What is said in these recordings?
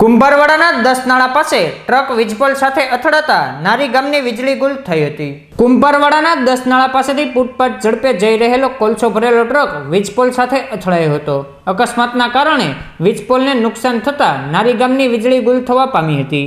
કુંભારવાડાના દસ નાળા પાસે ટ્રક વીજપોલ સાથે અથડાતા નારી ગામની વીજળી ગુલ થઈ હતી. કુંભારવાડાના દસ નાળા પાસેથી ફૂટપાથ ઝડપે જઈ રહેલો કોલસો ભરેલો ટ્રક વીજપોલ સાથે અથડાયો હતો. અકસ્માતના કારણે વીજપોલને નુકસાન થતાં નારી ગામની વીજળી ગુલ થવા પામી હતી.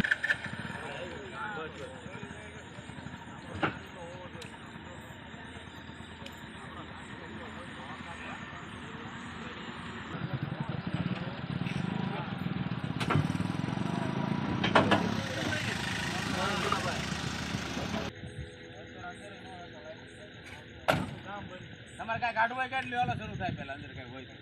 તમારે કાંઈ કાઢવું હોય કાઢ લ્યો શરૂ થાય પેલા અંદર કાંઈ હોય તો.